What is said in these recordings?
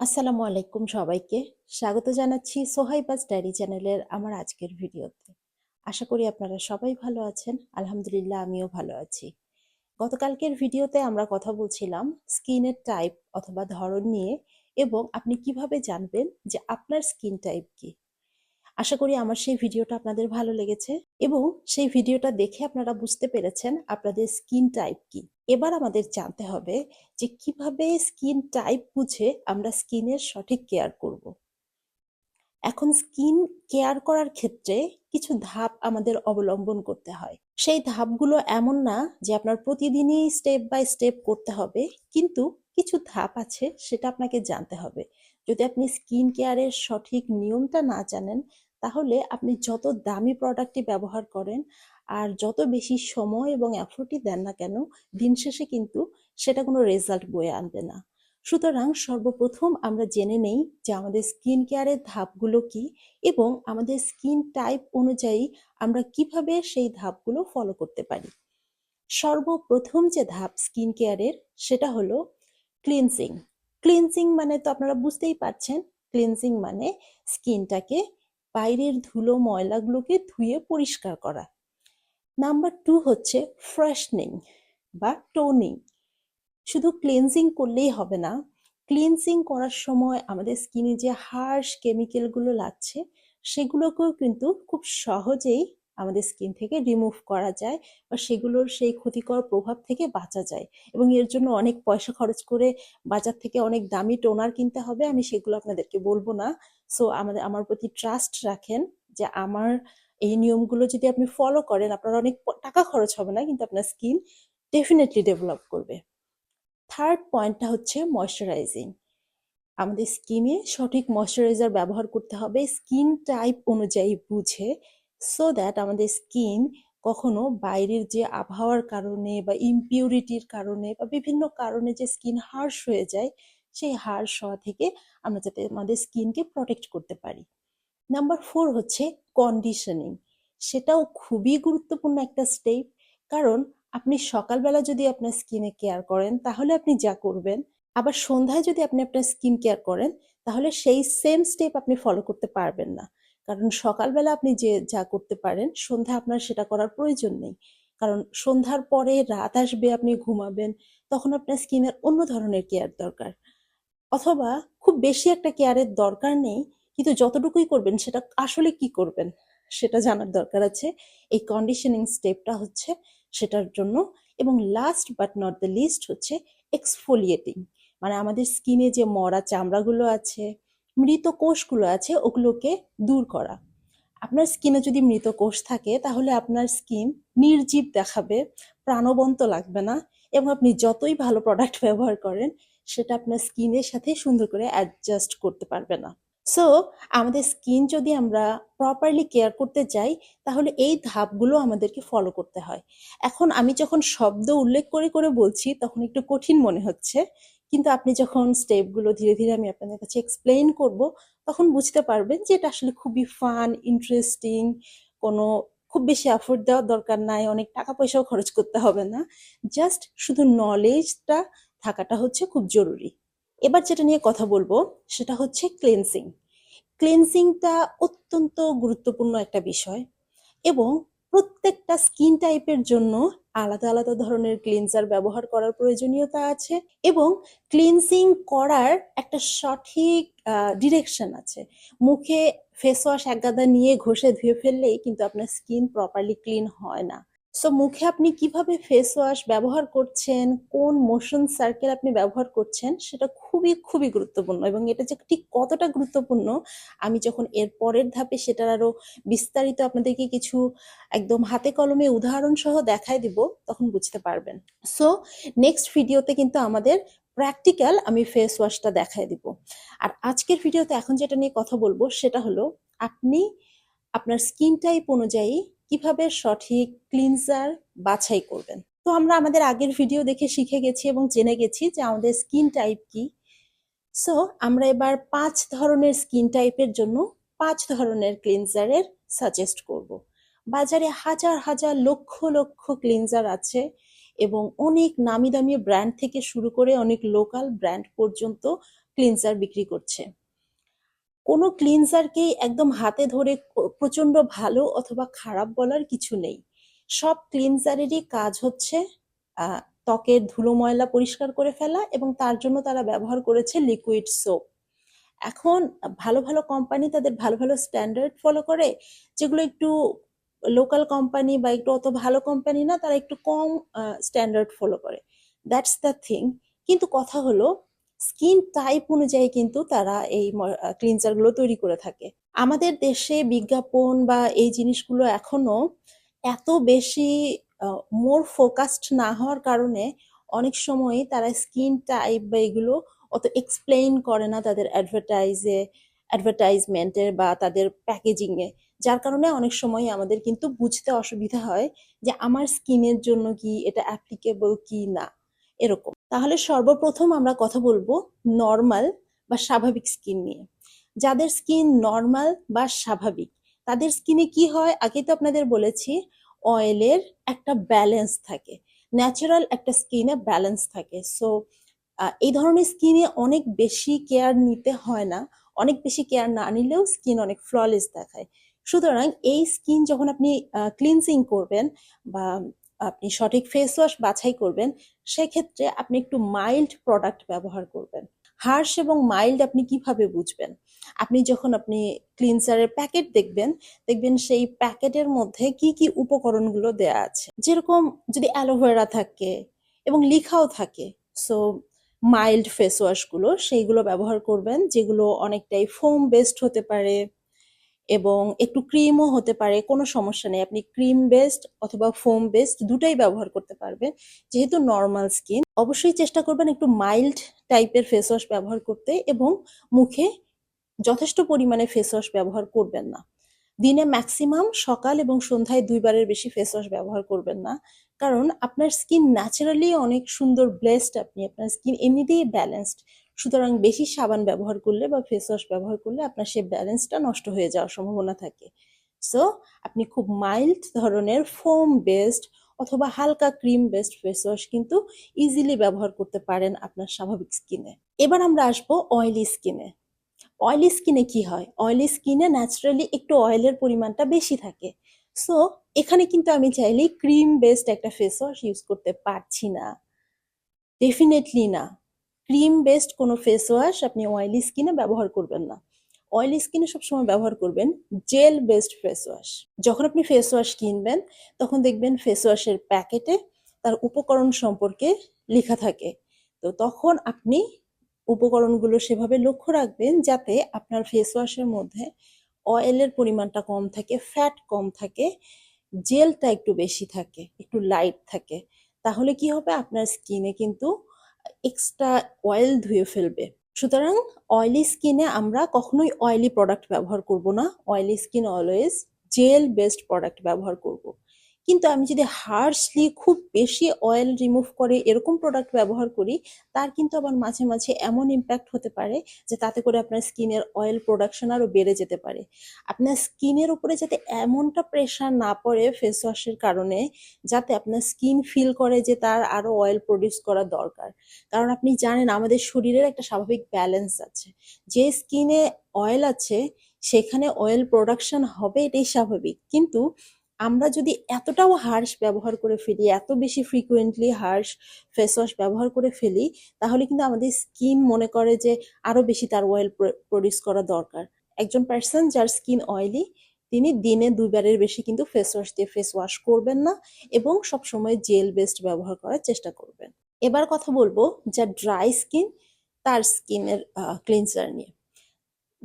আসসালামু আলাইকুম সবাইকে। স্বাগত জানাচ্ছি সোহাইবাজ ডায়েরি চ্যানেলের আমার আজকের ভিডিওতে। আশা করি আপনারা সবাই ভালো আছেন। আলহামদুলিল্লাহ, আমিও ভালো আছি। গতকালকের ভিডিওতে আমরা কথা বলছিলাম স্কিনের টাইপ অথবা ধরন নিয়ে এবং আপনি কীভাবে জানবেন যে আপনার স্কিন টাইপ কি। আশা করি আমার সেই ভিডিওটা আপনাদের ভালো লেগেছে এবং সেই ভিডিওটা দেখে আপনারা বুঝতে পেরেছেন আপনাদের স্কিন টাইপ কি। এবার আমাদের জানতে হবে যে কীভাবে স্কিন টাইপ বুঝে আমরা স্কিনের সঠিক কেয়ার করব। এখন স্কিন কেয়ার করার ক্ষেত্রে কিছু ধাপ আমাদের অবলম্বন করতে হয় সেই ধাপগুলো এমন না যে আপনার প্রতিদিনই স্টেপ বাই স্টেপ করতে হবে, কিন্তু কিছু ধাপ আছে সেটা আপনাকে জানতে হবে যদি আপনি স্কিন কেয়ারের সঠিক নিয়মটা না জানেন, তাহলে আপনি যত দামি প্রোডাক্টই ব্যবহার করেন আর যত বেশি সময় এবং এফোর্টই দেন না কেন, দিন শেষে কিন্তু সেটা কোনো রেজাল্ট বয়ে আনবে না। সুতরাং সর্বপ্রথম আমরা জেনে নেই যে আমাদের স্কিন কেয়ারের ধাপগুলো কি এবং আমাদের স্কিন টাইপ অনুযায়ী আমরা কীভাবে সেই ধাপগুলো ফলো করতে পারি। সর্বপ্রথম যে ধাপ স্কিন কেয়ারের সেটা হলো ক্লিনজিং ক্লিনজিং মানে তো আপনারা বুঝতেই পারছেন ক্লিনজিং মানে স্কিনটাকে বাইরের ধুলো ময়লাগুলোকে ধুয়ে পরিষ্কার করা। নাম্বার টু হচ্ছে ফ্রেশনিং বা টোনিং শুধু ক্লিনজিং করলেই হবে না ক্লিনজিং করার সময় আমাদের স্কিনে যে হার্শ কেমিক্যালগুলো লাগছে, সেগুলোকেও কিন্তু খুব সহজেই আমাদের স্কিন থেকে রিমুভ করা যায় বা সেগুলোর সেই ক্ষতিকর প্রভাব থেকে বাঁচা যায়। এবং এর জন্য অনেক পয়সা খরচ করে বাজার থেকে অনেক দামি টোনার কিনতে হবে, আমি সেগুলো আপনাদেরকে বলব না। সো আমাদের, আমার প্রতি ট্রাস্ট রাখেন যে আমার এই নিয়মগুলো যদি আপনি ফলো করেন, আপনার অনেক টাকা খরচ হবে না, কিন্তু আপনার স্কিন ডেফিনেটলি ডেভেলপ করবে। থার্ড পয়েন্টটা হচ্ছে ময়শ্চারাইজিং আমাদের স্কিনে সঠিক ময়শ্চারাইজার ব্যবহার করতে হবে স্কিন টাইপ অনুযায়ী বুঝে সো দ্যাট আমাদের স্কিন কখনো বাইরের যে আবহাওয়ার কারণে বা ইমপিউরিটির কারণে বা বিভিন্ন কারণে যে স্কিন হার্শ হয়ে যায়, সেই হার্শ হওয়া থেকে আমরা যাতে আমাদের স্কিনকে প্রোটেক্ট করতে পারি। নাম্বার ফোর হচ্ছে কন্ডিশনিং সেটাও খুবই গুরুত্বপূর্ণ একটা স্টেপ কারণ আপনি সকালবেলা যদি আপনার স্কিনে কেয়ার করেন, তাহলে আপনি যা করবেন, আবার সন্ধ্যায় যদি আপনি আপনার স্কিন কেয়ার করেন, তাহলে সেই সেম স্টেপ আপনি ফলো করতে পারবেন না। কারণ সকালবেলা আপনি যে যা করতে পারেন সন্ধ্যা আপনার সেটা করার প্রয়োজন নেই। কারণ সন্ধ্যার পরে রাত আসবে, আপনি ঘুমাবেন, তখন আপনার স্কিনের অন্য ধরনের কেয়ার দরকার। অথবা খুব বেশি একটা কেয়ারের দরকার নেই কিন্তু যতটুকুই করবেন, সেটা আসলে কি করবেন, সেটা জানার দরকার আছে। এই কন্ডিশনিং স্টেপটা হচ্ছে সেটার জন্য। এবং last but not the least হচ্ছে এক্সফোলিয়েটিং মানে আমাদের স্কিনে যে মরা চামড়াগুলো আছে, মৃত কোষগুলো আছে, ওগুলোকে দূর করা। আপনার স্কিনে যদি মৃত কোষ থাকে, তাহলে আপনার স্কিন নির্জীব দেখাবে, প্রাণবন্ত লাগবে না। এবং আপনি যতই ভালো প্রোডাক্ট ব্যবহার করেন, সেটা আপনার স্কিনের সাথে সুন্দর করে অ্যাডজাস্ট করতে পারবে না। সো আমাদের স্কিন যদি আমরা প্রপারলি কেয়ার করতে চাই, তাহলে এই ধাপগুলো আমাদেরকে ফলো করতে হয়। এখন আমি যখন শব্দ উল্লেখ করে করে বলছি, তখন একটু কঠিন মনে হচ্ছে। কিন্তু আপনি যখন স্টেপগুলো ধীরে ধীরে আমি আপনাদের কাছে এক্সপ্লেইন করব, তখন বুঝতে পারবেন যে এটা আসলে খুবই ফান ইন্টারেস্টিং কোনো খুব বেশি এফোর্ট দেওয়ার দরকার নাই, অনেক টাকা পয়সাও খরচ করতে হবে না। জাস্ট শুধু নলেজটা থাকাটা হচ্ছে খুব জরুরি। এবার যেটা নিয়ে কথা বলব, সেটা হচ্ছে ক্লেন্সিং ক্লেন্সিংটা অত্যন্ত গুরুত্বপূর্ণ একটা বিষয় এবং প্রত্যেকটা স্কিন টাইপের জন্য আলাদা আলাদা ধরনের ক্লিনজার ব্যবহার করার প্রয়োজনীয়তা আছে এবং ক্লিনসিং করার একটা সঠিক ডিরেকশন আছে। মুখে ফেস ওয়াশ এক গাদা নিয়ে ঘষে ধুয়ে ফেললেই কিন্তু আপনার স্কিন প্রপারলি ক্লিন হয় না। সো মুখে আপনি কীভাবে ফেস ওয়াশ ব্যবহার করছেন? কোন মোশন সার্কেল আপনি ব্যবহার করছেন? সেটা খুবই খুবই গুরুত্বপূর্ণ এবং এটা যে ঠিক কতটা গুরুত্বপূর্ণ, আমি যখন এর পরের ধাপে সেটার আরও বিস্তারিত আপনাদেরকে কিছু একদম হাতে কলমে উদাহরণ সহ দেখায় দিব, তখন বুঝতে পারবেন। সো নেক্সট ভিডিওতে কিন্তু আমাদের প্র্যাকটিক্যাল আমি ফেস ওয়াশটা দেখায় দিব। আর আজকের ভিডিওতে এখন যেটা নিয়ে কথা বলব সেটা হলো, আপনি আপনার স্কিন টাইপ অনুযায়ী কীভাবে সঠিক ক্লিনজার বাছাই করবেন? তো আমরা আমাদের আগের ভিডিও দেখে শিখে গেছি এবং জেনে গেছি যে আমাদের স্কিন টাইপ কি। সো আমরা এবার পাঁচ ধরনের স্কিন টাইপের জন্য পাঁচ ধরনের ক্লিনজারের সাজেস্ট করব। বাজারে হাজার হাজার লক্ষ লক্ষ ক্লিনজার আছে এবং অনেক নামি দামি ব্র্যান্ড থেকে শুরু করে অনেক লোকাল ব্র্যান্ড পর্যন্ত ক্লিনজার বিক্রি করছে। কোনো ক্লিনজারকেই একদম হাতে ধরে প্রচণ্ড ভালো অথবা খারাপ বলার কিছু নেই। সব ক্লিনজারেরই কাজ হচ্ছে ত্বকের ধুলো ময়লা পরিষ্কার করে ফেলা এবং তার জন্য তারা ব্যবহার করেছে লিকুইড সোপ এখন ভালো ভালো কোম্পানি তাদের ভালো ভালো স্ট্যান্ডার্ড ফলো করে, যেগুলো একটু লোকাল কোম্পানি বা একটু অত ভালো কোম্পানি না, তারা একটু কম স্ট্যান্ডার্ড ফলো করে। দ্যাটস দ্য থিং কিন্তু কথা হলো স্কিন টাইপ অনুযায়ী কিন্তু তারা এই ক্লিনজারগুলো তৈরি করে থাকে। আমাদের দেশে বিজ্ঞাপন বা এই জিনিসগুলো এখনও এত বেশি মোর ফোকাসড না হওয়ার কারণে অনেক সময় তারা স্কিন টাইপ বা এগুলো অত এক্সপ্লেইন করে না তাদের অ্যাডভার্টাইজে অ্যাডভার্টাইজমেন্টের বা তাদের প্যাকেজিংয়ে যার কারণে অনেক সময় আমাদের কিন্তু বুঝতে অসুবিধা হয় যে আমার স্কিনের জন্য কি এটা অ্যাপ্লিকেবল কি না। এরকম। তাহলে সর্বপ্রথম আমরা কথা বলব নর্মাল বা স্বাভাবিক স্কিন নিয়ে। যাদের স্কিন নর্মাল বা স্বাভাবিক, তাদের স্কিনে কি হয়? আগে তো আপনাদের বলেছি অয়েলের একটা ব্যালেন্স থাকে। ন্যাচারাল একটা স্কিনে ব্যালেন্স থাকে। সো এই ধরনের স্কিনে অনেক বেশি কেয়ার নিতে হয় না। অনেক বেশি কেয়ার না নিলেও স্কিন অনেক ফ্ললেস দেখায়। সুতরাং এই স্কিন যখন আপনি ক্লিনজিং করবেন বা আপনি সঠিক ফেস ওয়াশ বাছাই করবেন, সেক্ষেত্রে আপনি একটু মাইল্ড প্রোডাক্ট ব্যবহার করবেন। হার্শ এবং মাইল্ড আপনি কীভাবে বুঝবেন? আপনি যখন আপনি ক্লিনজারের প্যাকেট দেখবেন দেখবেন সেই প্যাকেটের মধ্যে কি কি উপকরণগুলো দেয়া আছে। যেরকম যদি অ্যালোভেরা থাকে এবং লিখাও থাকে সো মাইল্ড ফেস ওয়াশগুলো সেইগুলো ব্যবহার করবেন, যেগুলো অনেকটাই ফোম বেসড হতে পারে। এবং একটু ক্রিমও হতে পারে, কোনো সমস্যা নেই। আপনি ক্রিম বেসড অথবা ফোম বেসড দুটাই ব্যবহার করতে পারবেন, যেহেতু নর্মাল স্কিন অবশ্যই চেষ্টা করবেন একটু মাইল্ড টাইপের ফেস ওয়াশ ব্যবহার করতে এবং মুখে যথেষ্ট পরিমাণে ফেস ওয়াশ ব্যবহার করবেন না। দিনে ম্যাক্সিমাম সকাল এবং সন্ধ্যায় দুইবারের বেশি ফেস ওয়াশ ব্যবহার করবেন না, কারণ আপনার স্কিন ন্যাচারালি অনেক সুন্দর ব্লেসড আপনি, আপনার স্কিন এমনিতেই ব্যালেন্সড সুতরাং বেশি সাবান ব্যবহার করলে বা ফেস ওয়াশ ব্যবহার করলে আপনার সেই ব্যালেন্সটা নষ্ট হয়ে যাওয়ার সম্ভাবনা থাকে। সো আপনি খুব মাইল্ড ধরনের ফোম বেসড অথবা হালকা ক্রিম বেসড ফেস ওয়াশ কিন্তু ইজিলি ব্যবহার করতে পারেন আপনার স্বাভাবিক স্কিনে এবার আমরা আসব অয়েলি স্কিনে অয়েলি স্কিনে কি হয়? অয়েলি স্কিনে ন্যাচারালি একটু অয়েলের পরিমাণটা বেশি থাকে। সো এখানে কিন্তু আমি চাইলেই ক্রিম বেসড একটা ফেস ওয়াশ ইউজ করতে পারছি না। ডেফিনেটলি না। ক্রিম বেসড কোনো ফেস ওয়াশ আপনি অয়েলি স্কিনে ব্যবহার করবেন না। অয়েলি স্কিনে সবসময় ব্যবহার করবেন জেল বেসড ফেস ওয়াশ যখন আপনি ফেস ওয়াশ কিনবেন, তখন দেখবেন ফেস ওয়াশের প্যাকেটে তার উপকরণ সম্পর্কে লেখা থাকে। তো তখন আপনি উপকরণগুলো সেভাবে লক্ষ্য রাখবেন যাতে আপনার ফেস ওয়াশের মধ্যে অয়েলের পরিমাণটা কম থাকে ফ্যাট কম থাকে জেলটা একটু বেশি থাকে, একটু লাইট থাকে। তাহলে কি হবে? আপনার স্কিনে কিন্তু এক্সট্রা অয়েল ধুয়ে ফেলবে। সুতরাং অয়েলি স্কিনে আমরা কখনোই অয়েলি প্রোডাক্ট ব্যবহার করব না। Oily skin always gel based product ব্যবহার করব। কিন্তু আমি যদি হার্শলি খুব বেশি অয়েল রিমুভ করে এরকম প্রোডাক্ট ব্যবহার করি, তার কিন্তু আবার মাঝে মাঝে এমন ইম্প্যাক্ট হতে পারে যে তাতে করে আপনার স্কিনের অয়েল প্রোডাকশন আরও বেড়ে যেতে পারে। আপনার স্কিনের উপরে যাতে এমনটা প্রেশার না পড়ে ফেস ওয়াশের কারণে, যাতে আপনার স্কিন ফিল করে যে তার আরও অয়েল প্রডিউস করা দরকার। কারণ আপনি জানেন আমাদের শরীরের একটা স্বাভাবিক ব্যালেন্স আছে। যে স্কিনে অয়েল আছে, সেখানে অয়েল প্রোডাকশন হবে এটাই স্বাভাবিক। কিন্তু আমরা যদি এতটাও হার্শ ব্যবহার করে ফেলি, এত বেশি ফ্রিকুয়েন্টলি হার্শ ফেস ওয়াশ ব্যবহার করে ফেলি, তাহলে কিন্তু আমাদের স্কিন মনে করে যে আরও বেশি তার অয়েল প্রডিউস করা দরকার। একজন পার্সন যার স্কিন অয়েলি তিনি দিনে দুইবারের বেশি কিন্তু ফেস ওয়াশ দিয়ে ফেস ওয়াশ করবেন না এবং সবসময় জেল বেসড ব্যবহার করার চেষ্টা করবেন। এবার কথা বলব যা ড্রাই স্কিন তার স্কিনের ক্লিনজার নিয়ে।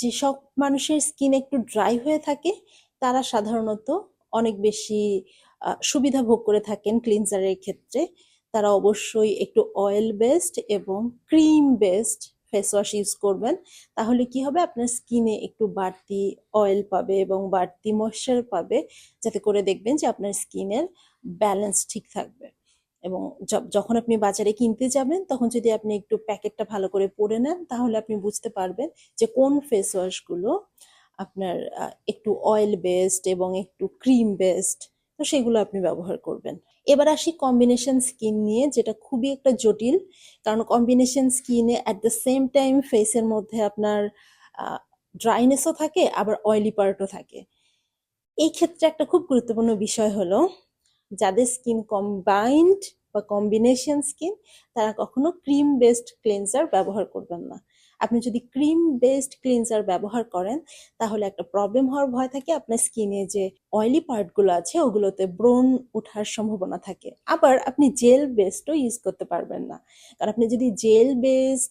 যেসব মানুষের স্কিন একটু ড্রাই হয়ে থাকে, তারা সাধারণত অনেক বেশি সুবিধা ভোগ করে থাকেন ক্লিনজারের ক্ষেত্রে। তারা অবশ্যই একটু অয়েল বেসড এবং cream based face wash use করবেন। তাহলে কি হবে? আপনার স্কিনে একটু বাড়তি অয়েল পাবে এবং বাড়তি ময়শ্চার পাবে, যাতে করে দেখবেন যে আপনার স্কিনের ব্যালেন্স ঠিক থাকবে। এবং যখন আপনি বাজারে কিনতে যাবেন, তখন যদি আপনি একটু প্যাকেটটা ভালো করে পড়ে নেন, তাহলে আপনি বুঝতে পারবেন যে কোন ফেস ওয়াশগুলো আপনার একটু অয়েল বেসড এবং একটু ক্রিম বেসড তো সেগুলো আপনি ব্যবহার করবেন। এবার আসি কম্বিনেশন স্কিন নিয়ে, যেটা খুবই একটা জটিল, কারণ কম্বিনেশন স্কিনে অ্যাট দ্য সেম টাইম ফেসের মধ্যে আপনার ড্রাইনেসও থাকে, আবার অয়েলি পার্টও থাকে। এই ক্ষেত্রে একটা খুব গুরুত্বপূর্ণ বিষয় হলো, যাদের স্কিন কম্বাইন্ড বা কম্বিনেশন স্কিন তারা কখনো ক্রিম বেসড ক্লিনজার ব্যবহার করবেন না। আপনি যদি ক্রিম বেসড ক্লিনজার ব্যবহার করেন, তাহলে একটা প্রবলেম হওয়ার ভয় থাকে। আপনার স্কিনে যে অয়েলি পার্টগুলো আছে, ওগুলোতে ব্রণ ওঠার সম্ভাবনা থাকে। আবার আপনি জেল বেসডও ইউজ করতে পারবেন না। কারণ আপনি যদি জেল বেসড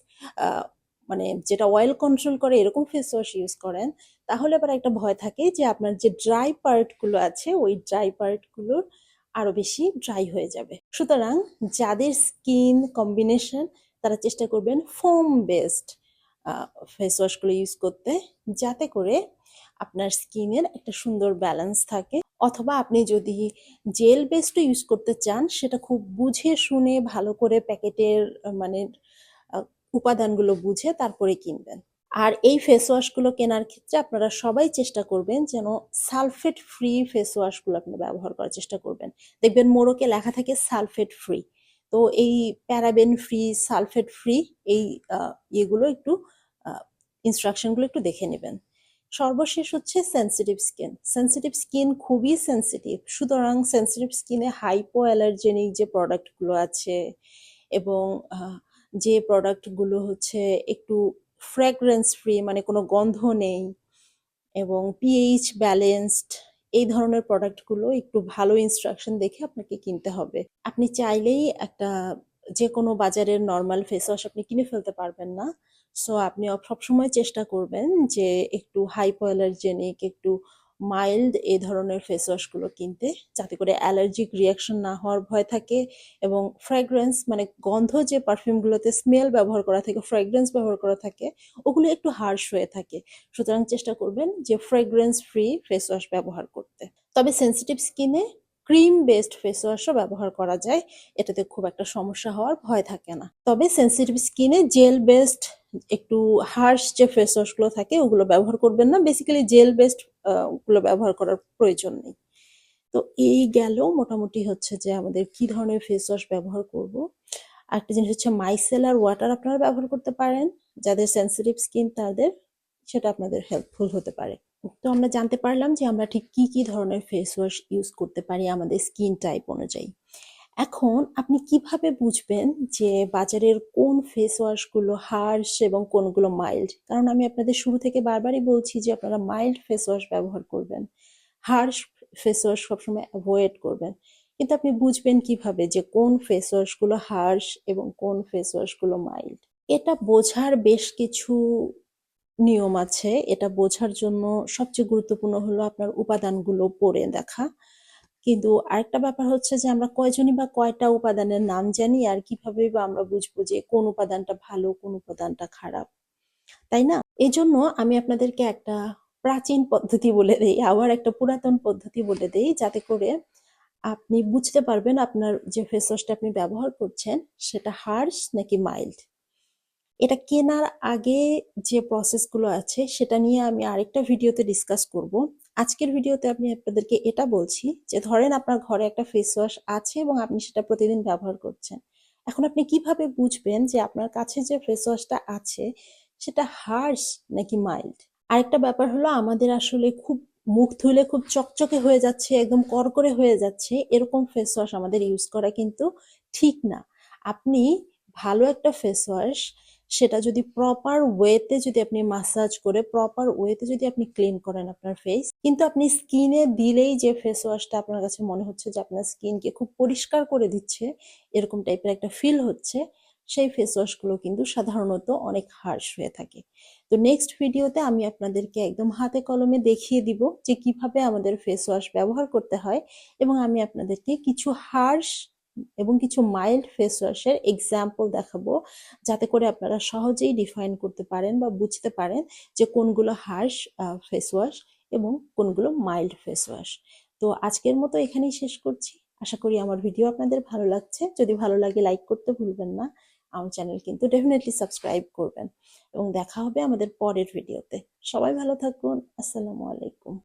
মানে যেটা অয়েল কন্ট্রোল করে, এরকম ফেস ওয়াশ ইউজ করেন, তাহলে আবার একটা ভয় থাকে যে আপনার যে ড্রাই পার্টগুলো আছে, ওই ড্রাই পার্টগুলোর আরও বেশি ড্রাই হয়ে যাবে। সুতরাং যাদের স্কিন কম্বিনেশন তারা চেষ্টা করবেন ফোম বেসড ফেস ওয়াশগুলো ইউজ করতে, যাতে করে আপনার স্কিনের একটা সুন্দর ব্যালেন্স থাকে। অথবা আপনি যদি জেল বেসড ইউজ করতে চান, সেটা খুব বুঝে শুনে ভালো করে প্যাকেটের মানে উপাদানগুলো বুঝে তারপরে কিনবেন। আর এই ফেস ওয়াশগুলো কেনার ক্ষেত্রে আপনারা সবাই চেষ্টা করবেন যেন সালফেট ফ্রি ফেস ওয়াশগুলো আপনি ব্যবহার করার চেষ্টা করবেন। দেখবেন মোড়কে লেখা থাকে সালফেট ফ্রি তো এই প্যারাবেন ফ্রি সালফেট ফ্রি এই ইয়েগুলো একটু ইনস্ট্রাকশনগুলো একটু দেখে নেবেন। সর্বশেষ হচ্ছে সেন্সিটিভ স্কিন সেন্সিটিভ স্কিন খুবই সেন্সিটিভ সুতরাং সেন্সিটিভ স্কিনে হাইপো অ্যালার্জেনিক যে প্রোডাক্টগুলো আছে এবং যে প্রোডাক্টগুলো হচ্ছে একটু ফ্র্যাগ্রেন্স ফ্রি মানে কোনো গন্ধ নেই এবং পিএইচ ব্যালেন্সড এই ধরনের প্রোডাক্টগুলো একটু ভালো ইনস্ট্রাকশন দেখে আপনাকে কিনতে হবে। আপনি চাইলেই একটা যে কোনো বাজারের নর্মাল ফেস ওয়াশ আপনি কিনে ফেলতে পারবেন না। সো আপনি সবসময় চেষ্টা করবেন যে একটু হাইপোঅ্যালার্জেনিক একটু মাইল্ড এই ধরনের ফেস ওয়াশগুলো কিনতে, যাতে করে অ্যালার্জিক রিয়াকশন না হওয়ার ভয় থাকে এবং ফ্র্যাগ্রেন্স মানে গন্ধ যে পারফিউমগুলোতে স্মেল ব্যবহার করা থাকে ফ্র্যাগ্রেন্স ব্যবহার করা থাকে, ওগুলো একটু হার্শ হয়ে থাকে। সুতরাং চেষ্টা করবেন যে ফ্রেগ্রেন্স ফ্রি ফেস ওয়াশ ব্যবহার করতে। তবে সেন্সিটিভ স্কিনে ক্রিম বেসড ফেস ওয়াশও ব্যবহার করা যায়। এটাতে খুব একটা সমস্যা হওয়ার ভয় থাকে না। তবে সেন্সিটিভ স্কিনে জেল বেসড একটু হার্শ যে ফেস ওয়াশগুলো থাকে, ওগুলো ব্যবহার করবেন না। বেসিক্যালি জেল বেসডগুলো ব্যবহার করার প্রয়োজন নেই। তো এই গেল মোটামুটি হচ্ছে যে আমাদের কি ধরনের ফেস ওয়াশ ব্যবহার করব। আরেকটা জিনিস হচ্ছে মাইসেলার ওয়াটার আপনারা ব্যবহার করতে পারেন। যাদের সেন্সিটিভ স্কিন তাদের সেটা আপনাদের হেল্পফুল হতে পারে। তো আমরা জানতে পারলাম যে আমরা ঠিক কি কি ধরনের ফেস ওয়াশ ইউজ করতে পারি আমাদের স্কিন টাইপ অনুযায়ী। এখন আপনি কীভাবে বুঝবেন যে বাজারের কোন ফেস ওয়াশগুলো হার্শ এবং কোনগুলো মাইল্ড কারণ আমি আপনাদের শুরু থেকে বারবারই বলছি যে আপনারা মাইল্ড ফেস ওয়াশ ব্যবহার করবেন। হার্শ ফেস ওয়াশ সবসময় অ্যাভয়েড করবেন। কিন্তু আপনি বুঝবেন কীভাবে যে কোন ফেস ওয়াশগুলো হার্শ এবং কোন ফেস ওয়াশগুলো মাইল্ড এটা বোঝার বেশ কিছু নিয়ম আছে। এটা বোঝার জন্য সবচেয়ে গুরুত্বপূর্ণ হলো আপনার উপাদানগুলো পড়ে দেখা। কিন্তু আরেকটা ব্যাপার হচ্ছে যে আমরা কয়জনই বা কয়টা উপাদানের নাম জানি আর কীভাবে বা আমরা বুঝব যে কোন উপাদানটা ভালো, কোন উপাদানটা খারাপ। তাই না? এই জন্য আমি আপনাদেরকে একটা প্রাচীন পদ্ধতি বলে দেই, আবার একটা পুরাতন পদ্ধতি বলে দেই যাতে করে আপনি বুঝতে পারবেন আপনার যে ফেস ওয়াশটা আপনি ব্যবহার করছেন সেটা হার্শ নাকি মাইল্ড। এটা কেনার আগে যে প্রসেসগুলো আছে, সেটা নিয়ে আমি আরেকটা ভিডিওতে ডিসকাস করব। আজকের ভিডিওতে আমি আপনাদেরকে এটা বলছি যে, ধরেন আপনার ঘরে একটা ফেস ওয়াশ আছে এবং আপনি সেটা প্রতিদিন ব্যবহার করছেন। এখন আপনি কীভাবে বুঝবেন যে আপনার কাছে যে ফেস ওয়াশটা আছে, সেটা হার্শ নাকি মাইল্ড আরেকটা ব্যাপার হলো, আমাদের আসলে খুব মুখ ধুলে খুব চকচকে হয়ে যাচ্ছে, একদম করকরে হয়ে যাচ্ছে, এরকম ফেস ওয়াশ আমাদের ইউজ করা কিন্তু ঠিক না। আপনি ভালো একটা ফেস ওয়াশ সেটা যদি প্রপার ওয়েতে যদি আপনি মাসাজ করে প্রপার ওয়েতে যদি আপনি ক্লিন করেন আপনার ফেস কিন্তু আপনি স্কিনে দিলেই যে ফেস ওয়াশটা আপনার কাছে মনে হচ্ছে যে আপনার স্কিনকে খুব পরিষ্কার করে দিচ্ছে, এরকম টাইপের একটা ফিল হচ্ছে, সেই ফেস ওয়াশগুলো কিন্তু সাধারণত অনেক হার্শ হয়ে থাকে। তো নেক্সট ভিডিওতে আমি আপনাদেরকে একদম হাতে কলমে দেখিয়ে দিব যে কীভাবে আমাদের ফেস ওয়াশ ব্যবহার করতে হয় এবং আমি আপনাদেরকে কিছু হার্শ এবং কিছু মাইল্ড ফেস ওয়াশের এক্সাম্পল দেখাবো, যাতে করে আপনারা সহজেই ডিফাইন করতে পারেন বা বুঝতে পারেন যে কোনগুলো হার্শ ফেস ওয়াশ এবং কোনগুলো মাইল্ড ফেস ওয়াশ তো আজকের মতো এখানেই শেষ করছি। আশা করি আমার ভিডিও আপনাদের ভালো লাগছে। যদি ভালো লাগে লাইক করতে ভুলবেন না। আমার চ্যানেল কিন্তু ডেফিনেটলি সাবস্ক্রাইব করবেন। এবং দেখা হবে আমাদের পরের ভিডিওতে সবাই ভালো থাকুন। আসসালামু আলাইকুম।